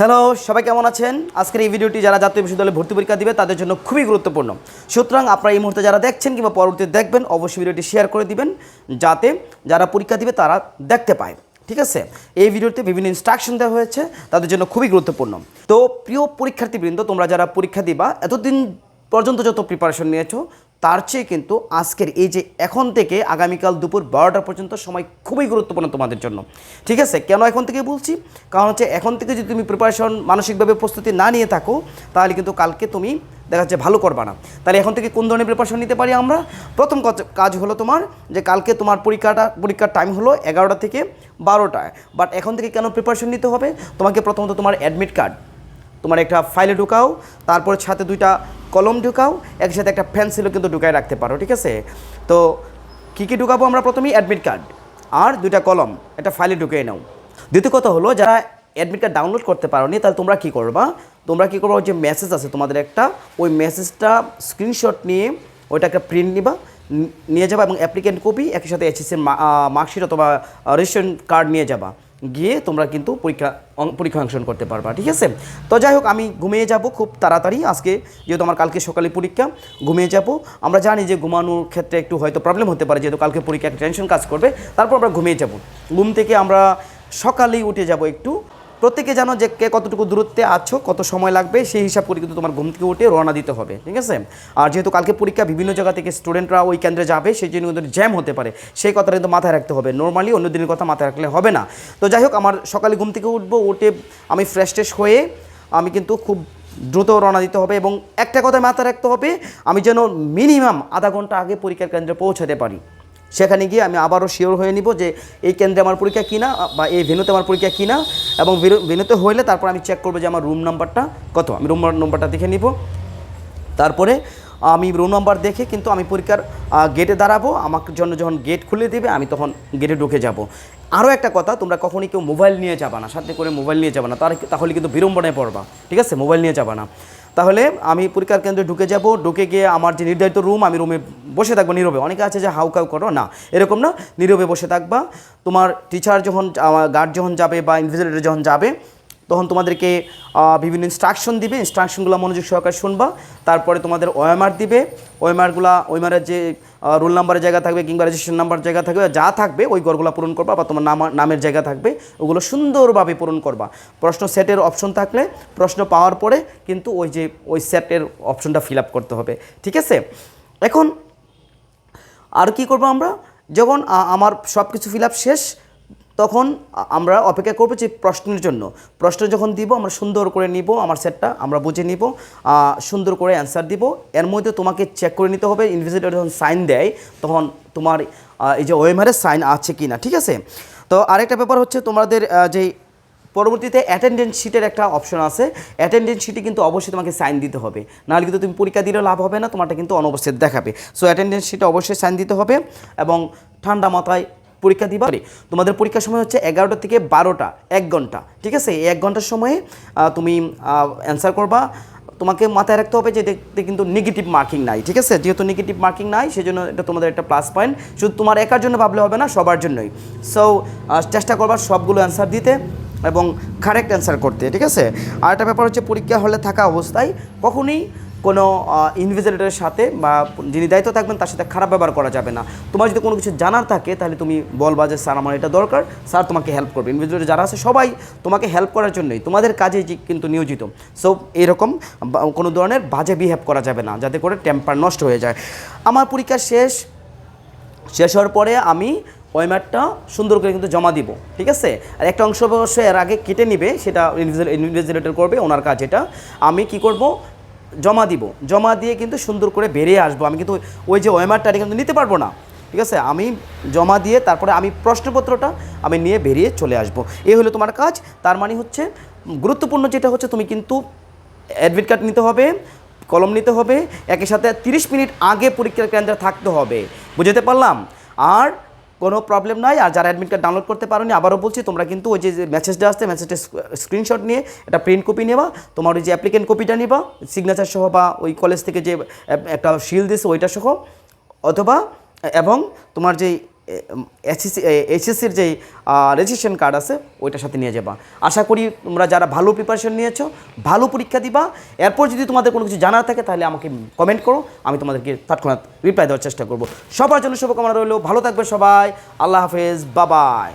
Hello সবাই কেমন আছেন? আজকের এই ভিডিওটি যারা জাতীয় বিশ্ববিদ্যালয়ে ভর্তি পরীক্ষা দিবে, তাদের জন্য খুবই গুরুত্বপূর্ণ। সুতরাং আপনারা এই মুহূর্তে যারা দেখছেন কিংবা পরবর্তীতে দেখবেন, অবশ্যই ভিডিওটি শেয়ার করে দিবেন, যাতে যারা পরীক্ষা দিবে তারা দেখতে পায়। ঠিক আছে? এই ভিডিওতে বিভিন্ন ইনস্ট্রাকশন দেওয়া হয়েছে, তাদের জন্য খুবই গুরুত্বপূর্ণ। তো প্রিয় পরীক্ষার্থীবৃন্দ, তোমরা যারা পরীক্ষা দিবা, এতদিন পর্যন্ত যত প্রিপারেশন নিয়েছো তার চেয়ে কিন্তু আজকের এই যে এখন থেকে আগামীকাল দুপুর বারোটা পর্যন্ত সময় খুবই গুরুত্বপূর্ণ তোমাদের জন্য। ঠিক আছে? কেন এখন থেকে বলছি? কারণ হচ্ছে এখন থেকে যদি তুমি প্রিপারেশন মানসিকভাবে প্রস্তুতি না নিয়ে থাকো, তাহলে কিন্তু কালকে তুমি দেখা যাচ্ছে ভালো করবা না। তাহলে এখন থেকে কোন ধরনের প্রিপারেশন নিতে পারি আমরা? প্রথম কাজ- হলো তোমার যে কালকে তোমার পরীক্ষাটা, পরীক্ষার টাইম হলো এগারোটা থেকে বারোটায়। বাট এখন থেকে কেন প্রিপারেশন নিতে হবে? তোমাকে প্রথমত তোমার অ্যাডমিট কার্ড তোমার একটা ফাইলে ঢুকাও, তারপর সাথে দুইটা কলম ঢুকাও, একসাথে একটা পেন্সিলও কিন্তু ঢুকায় রাখতে পারো, ঠিক আছে? তো কী কী ঢুকাবো আমরা প্রথমেই? অ্যাডমিট কার্ড আর দুইটা কলম, একটা ফাইলে ঢুকিয়ে নাও। দ্বিতীয় কথা হলো, যারা অ্যাডমিট কার্ড ডাউনলোড করতে পারো নি তাহলে তোমরা কী করবা? তোমরা কী করবা? যে মেসেজ আছে তোমাদের একটা, ওই মেসেজটা স্ক্রিনশট নিয়ে ওইটা একটা প্রিন্ট নিবা নিয়ে যাবা এবং অ্যাপ্লিকেন্ট কপি একই সাথে এইচএসের মার্কশিট অথবা রেশন কার্ড নিয়ে যাবা। গিয়ে তোমরা কিন্তু পরীক্ষা পরীক্ষা অংশগ্রহণ করতে পারবা, ঠিক আছে? তো যাই হোক, আমি ঘুমিয়ে যাব খুব তাড়াতাড়ি আজকে, যেহেতু আমার কালকে সকালে পরীক্ষা, ঘুমিয়ে যাব। আমরা জানি যে ঘুমানোর ক্ষেত্রে একটু হয়তো প্রবলেম হতে পারে, যেহেতু কালকে পরীক্ষা টেনশন কাজ করবে, তারপর আমরা ঘুমিয়ে যাব। ঘুম থেকে আমরা সকালেই উঠে যাব একটু। প্রত্যেকে জানো যে কে কতটুকু দূরত্বে আছো, কত সময় লাগবে, সেই হিসাব করে কিন্তু তোমার ঘুম থেকে উঠে রওনা দিতে হবে, ঠিক আছে? আর যেহেতু কালকে পরীক্ষা, বিভিন্ন জায়গা থেকে স্টুডেন্টরা ওই কেন্দ্রে যাবে, সেই জন্য কিন্তু জ্যাম হতে পারে। সেই কথাটা কিন্তু মাথায় রাখতে হবে। নর্মালি অন্য দিনের কথা মাথায় রাখলে হবে না। তো যাই হোক, আমার সকালে ঘুম থেকে উঠবো, উঠে আমি ফ্রেশ ট্রেশ হয়ে আমি কিন্তু খুব দ্রুত রওনা দিতে হবে এবং একটা কথা মাথায় রাখতে হবে, আমি যেন মিনিমাম আধা ঘণ্টা আগে পরীক্ষার কেন্দ্রে পৌঁছাতে পারি। সেখানে গিয়ে আমি আবারও শিওর হয়ে নিব যে এই কেন্দ্রে আমার পরীক্ষা কিনা বা এই ভেনুতে আমার পরীক্ষা কিনা। এবং ভেনুতে হইলে তারপর আমি চেক করব যে আমার রুম নাম্বারটা কত। আমি রুম নম্বরটা দেখে নিব। তারপরে আমি রুম নাম্বার দেখে কিন্তু আমি পরীক্ষার গেটে দাঁড়াবো। আমার জন্য যখন গেট খুলে দেবে, আমি তখন গেটে ঢুকে যাব। আরও একটা কথা, তোমরা কখনই কেউ মোবাইল নিয়ে যাবা না, সাথে করে মোবাইল নিয়ে যাবা না। তার তাহলে কিন্তু বিড়ম্বনায় পড়বা। ঠিক আছে? মোবাইল নিয়ে যাবা না। তাহলে আমি পরীক্ষার কেন্দ্রে ঢুকে যাব, ঢুকে গিয়ে আমার যে নির্ধারিত রুম আমি রুমে বসে থাকব নীরবে। অনেকে আছে যে হাউ কাউ করো, না, এরকম না। নীরবে বসে থাকবা। তোমার টিচার যখন গার্ড যখন যাবে বা ইনভিজিলেটর যখন যাবে তখন তোমাদেরকে বিভিন্ন ইনস্ট্রাকশন দিবে। ইনস্ট্রাকশনগুলো মনোযোগ সহকারে শুনবা। তারপরে তোমাদের ওএমআর দিবে। ওএমআরগুলো ওএমআরের যে রোল নাম্বারের জায়গা থাকবে কিংবা রেজিস্ট্রেশন নাম্বার জায়গা থাকবে, যা থাকবে, ওই ঘরগুলো পূরণ করবা বা তোমার নাম, নামের জায়গা থাকবে, ওগুলো সুন্দরভাবে পূরণ করবা। প্রশ্ন সেটের অপশন থাকলে, প্রশ্ন পাওয়ার পরে কিন্তু ওই যে, ওই সেটের অপশনটা ফিল আপ করতে হবে। ঠিক আছে? এখন আর কি করব আমরা? যখন আমার সব কিছু ফিল আপ শেষ তখন আমরা অপেক্ষা করব যে প্রশ্নের জন্য। প্রশ্ন যখন দিব, আমরা সুন্দর করে নিব আমার সেটটা, আমরা বুঝে নিব সুন্দর করে অ্যান্সার দিব। এর মধ্যে তোমাকে চেক করে নিতে হবে ইনভিজিলেটর যখন সাইন দেয়, তখন তোমার এই যে ওয়েমারের সাইন আছে কি না ঠিক আছে? তো আরেকটা ব্যাপার হচ্ছে তোমাদের যে পরবর্তীতে অ্যাটেন্ডেন্স শিটের একটা অপশন আছে। অ্যাটেন্ডেন্স শিটে কিন্তু অবশ্যই তোমাকে সাইন দিতে হবে। নাহলে কিন্তু তুমি পরীক্ষা দিলেও লাভ হবে না, তোমারটা কিন্তু অনুপস্থিত দেখাবে। সো অ্যাটেন্ডেন্স শিটে অবশ্যই সাইন দিতে হবে এবং ঠান্ডা মাথায় পরীক্ষা দিবা। তোমাদের পরীক্ষার সময় হচ্ছে এগারোটা থেকে বারোটা, এক ঘণ্টা। ঠিক আছে? এই এক ঘণ্টার সময়ে তুমি অ্যান্সার করবা। তোমাকে মাথায় রাখতে হবে যে দেখতে কিন্তু নেগেটিভ মার্কিং নাই, ঠিক আছে? যেহেতু নেগেটিভ মার্কিং নাই, সেজন্য এটা তোমাদের একটা প্লাস পয়েন্ট শুধু তোমার একার জন্য ভাবলে হবে না, সবার জন্যই। সো চেষ্টা করবা সবগুলো অ্যান্সার দিতে এবং কারেক্ট অ্যান্সার করতে, ঠিক আছে? আর একটা ব্যাপার হচ্ছে পরীক্ষা হলে থাকা অবস্থায় কখনই কোনো ইনভিজিলেটরের সাথে বা যিনি দায়িত্ব থাকবেন তার সাথে খারাপ ব্যবহার করা যাবে না। তোমার যদি কোনো কিছু জানার থাকে তাহলে তুমি বলবা যে, স্যার, আমার এটা দরকার। স্যার, তোমাকে হেল্প করবে। ইনভিজিলেটর যারা আছে সবাই তোমাকে হেল্প করার জন্যই। তোমাদের কাজে কিন্তু নিয়োজিত। সো এরকম কোনো ধরনের বাজে বিহেভ করা যাবে না, যাতে করে টেম্পার নষ্ট হয়ে যায়। আমার পরীক্ষা শেষ। শেষ হওয়ার পরে আমি ওয়েমারটা সুন্দর করে কিন্তু জমা দিব, ঠিক আছে? আর একটা অংশ অবশ্য এর আগে কেটে নিবে, সেটা ইনভিজিলেটর করবে, ওনার কাজ এটা। আমি কি করব? জমা দিব, জমা দিয়ে কিন্তু সুন্দর করে বেরিয়ে আসব। আমি কিন্তু ওই যে ওয়েমারটা কিন্তু নিতে পারব না। ঠিক আছে? আমি জমা দিয়ে তারপরে আমি প্রশ্নপত্রটা আমি নিয়ে বেরিয়ে চলে আসব। এই হলো তোমার কাজ। তার মানে হচ্ছে গুরুত্বপূর্ণ যেটা হচ্ছে তুমি কিন্তু অ্যাডমিট কার্ড নিতে হবে, কলম নিতে হবে, একই সাথে তিরিশ মিনিট আগে পরীক্ষার কেন্দ্রে থাকতে হবে। বুঝতে পারলাম? আর কোনো প্রবলেম নাই। আর যারা অ্যাডমিট কার্ড ডাউনলোড করতে পারোনি, আবারও বলছি, তোমরা কিন্তু ওই যে মেসেজটা আসছে মেসেজটা স্ক্রিনশট নিয়ে এটা প্রিন্ট কপি নেবা। তোমার ওই যে অ্যাপ্লিকেন্ট কপিটা নেবা সিগনেচার সহ বা ওই কলেজ থেকে যে একটা শিল দিস ওইটা সহ। অথবা, এবং তোমার যেই এসএসসি এইচএসসির যেই রেজিস্ট্রেশন কার্ড আছে, ওইটার সাথে নিয়ে যাবা। আশা করি তোমরা যারা ভালো প্রিপারেশন নিয়েছো, ভালো পরীক্ষা দিবা। এরপর যদি তোমাদের কোনো কিছু জানার থাকে, তাহলে আমাকে কমেন্ট করো, আমি তোমাদেরকে তৎক্ষণাৎ রিপ্লাই দেওয়ার চেষ্টা করব। সবার জন্য শুভকামনা রইল, ভালো থাকবে সবাই, আল্লাহ হাফেজ বাবাই